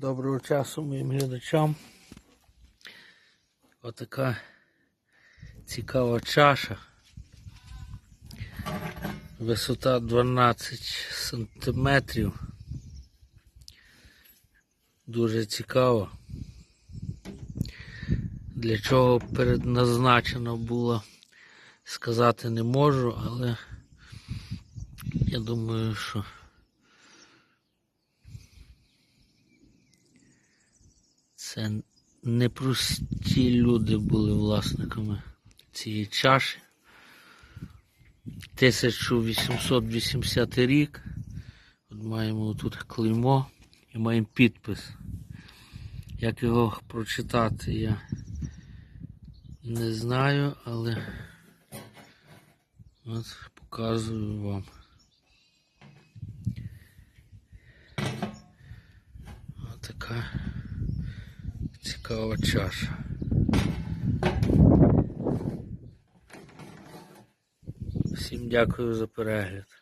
Доброго часу моїм глядачам. Отака цікава чаша. Висота 12 сантиметрів. Дуже цікаво. Для чого передназначено було сказати не можу, але я думаю, що Це непрості люди були власниками цієї чаші. 1880 рік. От маємо тут клеймо і маємо підпис. Як його прочитати, я не знаю, але от показую вам. Отака цікава чаша. Всім дякую за перегляд.